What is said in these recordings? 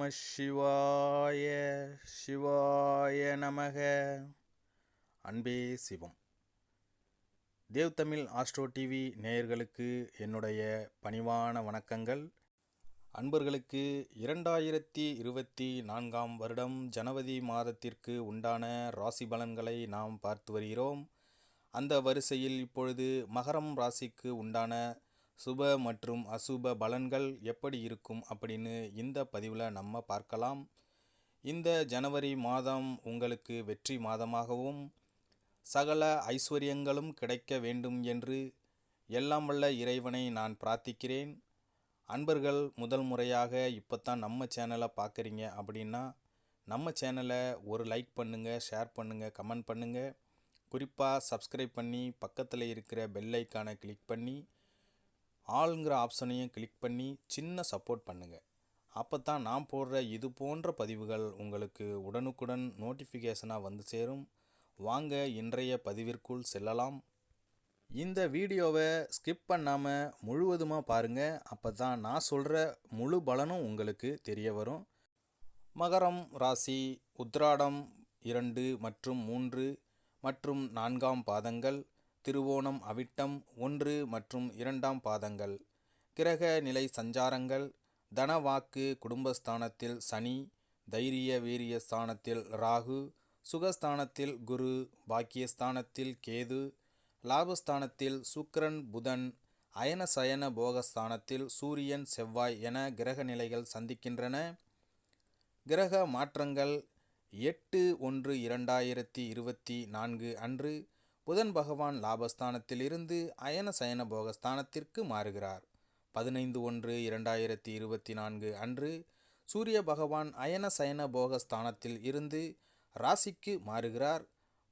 நம சிவாய சிவாய நமக. அன்பே சிவம். தேவ் தமிழ் ஆஸ்ட்ரோ டிவி நேயர்களுக்கு என்னுடைய பணிவான வணக்கங்கள். அன்பர்களுக்கு இரண்டாயிரத்தி இருபத்தி நான்காம் வருடம் ஜனவரி மாதத்திற்கு உண்டான ராசி பலன்களை நாம் பார்த்து வருகிறோம். அந்த வரிசையில் இப்பொழுது மகரம் ராசிக்கு உண்டான சுப மற்றும் அசுப பலன்கள் எப்படி இருக்கும் அப்படின்னு இந்த பதிவில் நம்ம பார்க்கலாம். இந்த ஜனவரி மாதம் உங்களுக்கு வெற்றி மாதமாகவும் சகல ஐஸ்வர்யங்களும் கிடைக்க வேண்டும் என்று எல்லாம் வல்ல இறைவனை நான் பிரார்த்திக்கிறேன். அன்பர்கள் முதல் முறையாக இப்போ தான் நம்ம சேனலை பார்க்குறீங்க அப்படின்னா நம்ம சேனலை ஒரு லைக் பண்ணுங்கள் ஷேர் பண்ணுங்கள் கமெண்ட் பண்ணுங்கள் குறிப்பாக சப்ஸ்கிரைப் பண்ணி பக்கத்தில் இருக்கிற பெல் ஐக்கானை கிளிக் பண்ணி ஆளுங்கிற ஆப்ஷனையும் கிளிக் பண்ணி சின்ன சப்போர்ட் பண்ணுங்கள் அப்போ தான் நான் போடுற இது போன்ற பதிவுகள் உங்களுக்கு உடனுக்குடன் நோட்டிஃபிகேஷனாக வந்து சேரும். வாங்க இன்றைய பதிவிற்குள் செல்லலாம். இந்த வீடியோவை ஸ்கிப் பண்ணாமல் முழுவதுமாக பாருங்கள் அப்போ தான் நான் சொல்கிற முழு பலனும் உங்களுக்கு தெரிய வரும். மகரம் ராசி உத்ராடம் இரண்டு மற்றும் மூன்று மற்றும் நான்காம் பாதங்கள். திருவோணம் அவிட்டம் ஒன்று மற்றும் இரண்டாம் பாதங்கள். கிரக நிலை சஞ்சாரங்கள் தனவாக்கு குடும்பஸ்தானத்தில் சனி தைரிய வீரிய ஸ்தானத்தில் ராகு சுகஸ்தானத்தில் குரு பாக்கியஸ்தானத்தில் கேது லாபஸ்தானத்தில் சுக்கரன் புதன் அயன சயன போகஸ்தானத்தில் சூரியன் செவ்வாய் என கிரக நிலைகள் சந்திக்கின்றன. கிரக மாற்றங்கள் எட்டு ஒன்று இரண்டாயிரத்தி இருபத்தி நான்கு அன்று புதன் பகவான் லாபஸ்தானத்திலிருந்து அயன சயன போகஸ்தானத்திற்கு மாறுகிறார். பதினைந்து ஒன்று இரண்டாயிரத்தி இருபத்தி நான்கு அன்று சூரிய பகவான் அயன சயன போகஸ்தானத்தில் இருந்து ராசிக்கு மாறுகிறார்.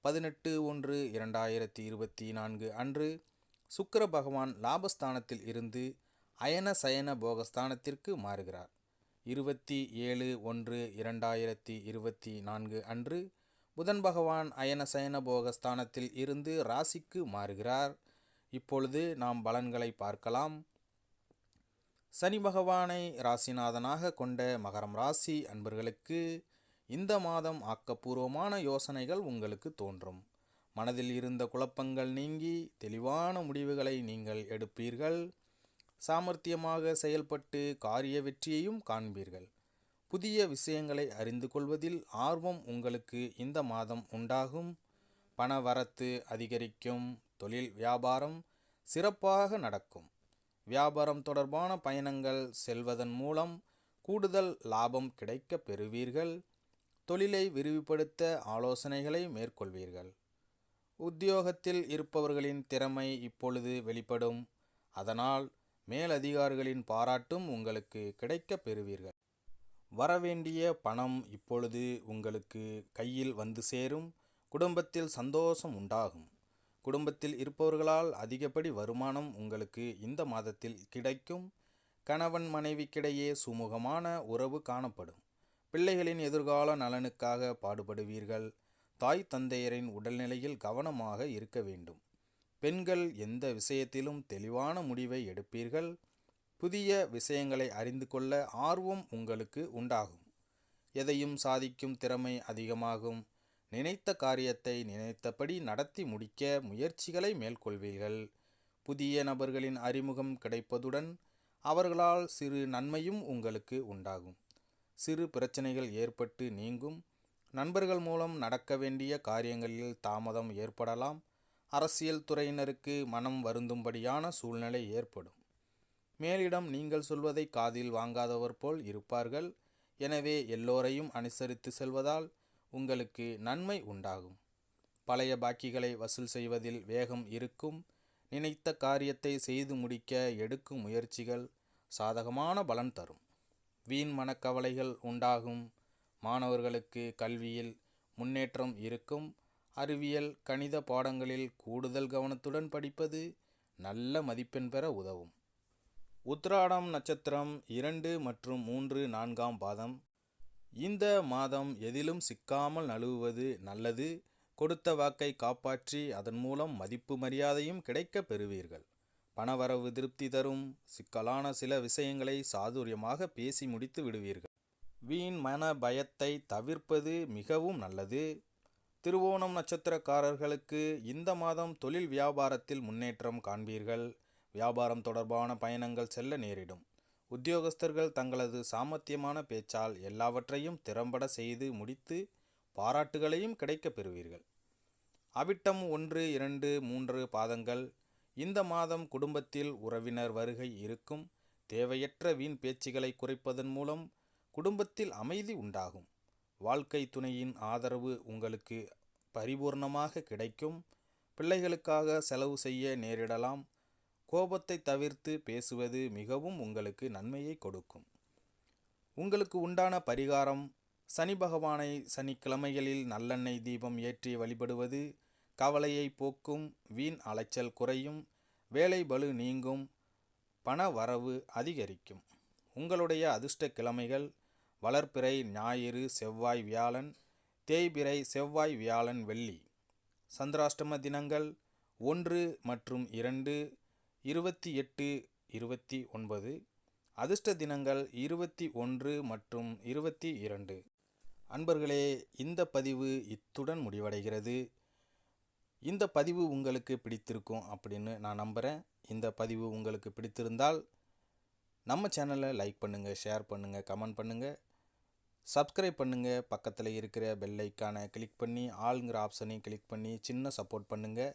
பதினெட்டு ஒன்று இரண்டாயிரத்தி இருபத்தி நான்கு அன்று சுக்கர பகவான் லாபஸ்தானத்தில் இருந்து அயன சயன போகஸ்தானத்திற்கு மாறுகிறார். இருபத்தி ஏழு ஒன்று இரண்டாயிரத்தி இருபத்தி நான்கு அன்று புதன் பகவான் அயன சயன போக ஸ்தானத்தில் இருந்து ராசிக்கு மாறுகிறார். இப்பொழுது நாம் பலன்களை பார்க்கலாம். சனி பகவானை ராசிநாதனாக கொண்ட மகரம் ராசி அன்பர்களுக்கு இந்த மாதம் ஆக்கப்பூர்வமான யோசனைகள் உங்களுக்கு தோன்றும். மனதில் இருந்த குழப்பங்கள் நீங்கி தெளிவான முடிவுகளை நீங்கள் எடுப்பீர்கள். சாமர்த்தியமாக செயல்பட்டு காரிய வெற்றியையும் காண்பீர்கள். புதிய விஷயங்களை அறிந்து கொள்வதில் ஆர்வம் உங்களுக்கு இந்த மாதம் உண்டாகும். பண வரத்து அதிகரிக்கும் தொழில் வியாபாரம் சிறப்பாக நடக்கும். வியாபாரம் தொடர்பான பயணங்கள் செல்வதன் மூலம் கூடுதல் லாபம் கிடைக்க பெறுவீர்கள். தொழிலை விரிவுபடுத்த ஆலோசனைகளை மேற்கொள்வீர்கள். உத்தியோகத்தில் இருப்பவர்களின் திறமை இப்பொழுது வெளிப்படும். அதனால் மேலதிகாரிகளின் பாராட்டும் உங்களுக்கு கிடைக்க பெறுவீர்கள். வரவேண்டிய பணம் இப்பொழுது உங்களுக்கு கையில் வந்து சேரும். குடும்பத்தில் சந்தோஷம் உண்டாகும். குடும்பத்தில் இருப்பவர்களால் அதிகப்படி வருமானம் உங்களுக்கு இந்த மாதத்தில் கிடைக்கும். கணவன் மனைவிக்கிடையே சுமூகமான உறவு காணப்படும். பிள்ளைகளின் எதிர்கால நலனுக்காக பாடுபடுவீர்கள். தாய் தந்தையரின் உடல்நிலையில் கவனமாக இருக்க வேண்டும். பெண்கள் எந்த விஷயத்திலும் தெளிவான முடிவை எடுப்பீர்கள். புதிய விஷயங்களை அறிந்து கொள்ள ஆர்வம் உங்களுக்கு உண்டாகும். எதையும் சாதிக்கும் திறமை அதிகமாகும். நினைத்த காரியத்தை நினைத்தபடி நடத்தி முடிக்க முயற்சிகளை மேற்கொள்வீர்கள். புதிய நபர்களின் அறிமுகம் கிடைப்பதுடன் அவர்களால் சிறு நன்மையும் உங்களுக்கு உண்டாகும். சிறு பிரச்சனைகள் ஏற்பட்டு நீங்கும். நண்பர்கள் மூலம் நடக்க வேண்டிய காரியங்களில் தாமதம் ஏற்படலாம். அரசியல் துறையினருக்கு மனம் வருந்தும்படியான சூழ்நிலை ஏற்படும். மேலிடம் நீங்கள் சொல்வதை காதில் வாங்காதவர் போல் இருப்பார்கள். எனவே எல்லோரையும் அனுசரித்து செல்வதால் உங்களுக்கு நன்மை உண்டாகும். பழைய பாக்கிகளை வசூல் செய்வதில் வேகம் இருக்கும். நினைத்த காரியத்தை செய்து முடிக்க எடுக்கும் முயற்சிகள் சாதகமான பலன் தரும். வீண் மனக்கவலைகள் உண்டாகும். மாணவர்களுக்கு கல்வியில் முன்னேற்றம் இருக்கும். அறிவியல் கணித பாடங்களில் கூடுதல் கவனத்துடன் படிப்பது நல்ல மதிப்பெண் பெற உதவும். உத்ராடம் நட்சத்திரம் இரண்டு மற்றும் மூன்று நான்காம் பாதம். இந்த மாதம் எதிலும் சிக்காமல் நழுவுவது நல்லது. கொடுத்த வாக்கை காப்பாற்றி அதன் மூலம் மதிப்பு மரியாதையும் கிடைக்க பெறுவீர்கள். பணவரவு திருப்தி தரும். சிக்கலான சில விஷயங்களை சாதுரியமாக பேசி முடித்து விடுவீர்கள். வீண் மன பயத்தை தவிர்ப்பது மிகவும் நல்லது. திருவோணம் நட்சத்திரக்காரர்களுக்கு இந்த மாதம் தொழில் வியாபாரத்தில் முன்னேற்றம் காண்பீர்கள். வியாபாரம் தொடர்பான பயணங்கள் செல்ல நேரிடும். உத்தியோகஸ்தர்கள் தங்களது சாமர்த்தியமான பேச்சால் எல்லாவற்றையும் திறம்பட செய்து முடித்து பாராட்டுகளையும் கிடைக்கப் பெறுவீர்கள். அவிட்டம் ஒன்று இரண்டு மூன்று பாதங்கள். இந்த மாதம் குடும்பத்தில் உறவினர் வருகை இருக்கும். தேவையற்ற வீண் பேச்சுகளை குறைப்பதன் மூலம் குடும்பத்தில் அமைதி உண்டாகும். வாழ்க்கை துணையின் ஆதரவு உங்களுக்கு பரிபூர்ணமாக கிடைக்கும். பிள்ளைகளுக்காக செலவு செய்ய நேரிடலாம். கோபத்தை தவிர்த்து பேசுவது மிகவும் உங்களுக்கு நன்மையை கொடுக்கும். உங்களுக்கு உண்டான பரிகாரம் சனி பகவானை சனிக்கிழமைகளில் நல்லெண்ணெய் தீபம் ஏற்றி வழிபடுவது கவலையை போக்கும் வீண் அலைச்சல் குறையும் வேலை பளு நீங்கும் பண வரவு அதிகரிக்கும். உங்களுடைய அதிர்ஷ்ட கிழமைகள் வளர்ப்பிறை ஞாயிறு செவ்வாய் வியாழன் தேய்பிறை செவ்வாய் வியாழன் வெள்ளி. சந்திராஷ்டம தினங்கள் ஒன்று மற்றும் இரண்டு இருபத்தி எட்டு இருபத்தி ஒன்பது அதிர்ஷ்ட தினங்கள் இருபத்தி ஒன்று மற்றும் இருபத்தி இரண்டு. அன்பர்களே இந்த பதிவு இத்துடன் முடிவடைகிறது. இந்த பதிவு உங்களுக்கு பிடித்திருக்கும் அப்படின்னு நான் நம்புகிறேன் இந்த பதிவு உங்களுக்கு பிடித்திருந்தால் நம்ம சேனலை லைக் பண்ணுங்கள் ஷேர் பண்ணுங்கள் கமெண்ட் பண்ணுங்கள் சப்ஸ்கிரைப் பண்ணுங்கள் பக்கத்தில் இருக்கிற பெல் ஐக்கானை கிளிக் பண்ணி ஆளுங்கிற ஆப்ஷனையும் கிளிக் பண்ணி சின்ன சப்போர்ட் பண்ணுங்கள்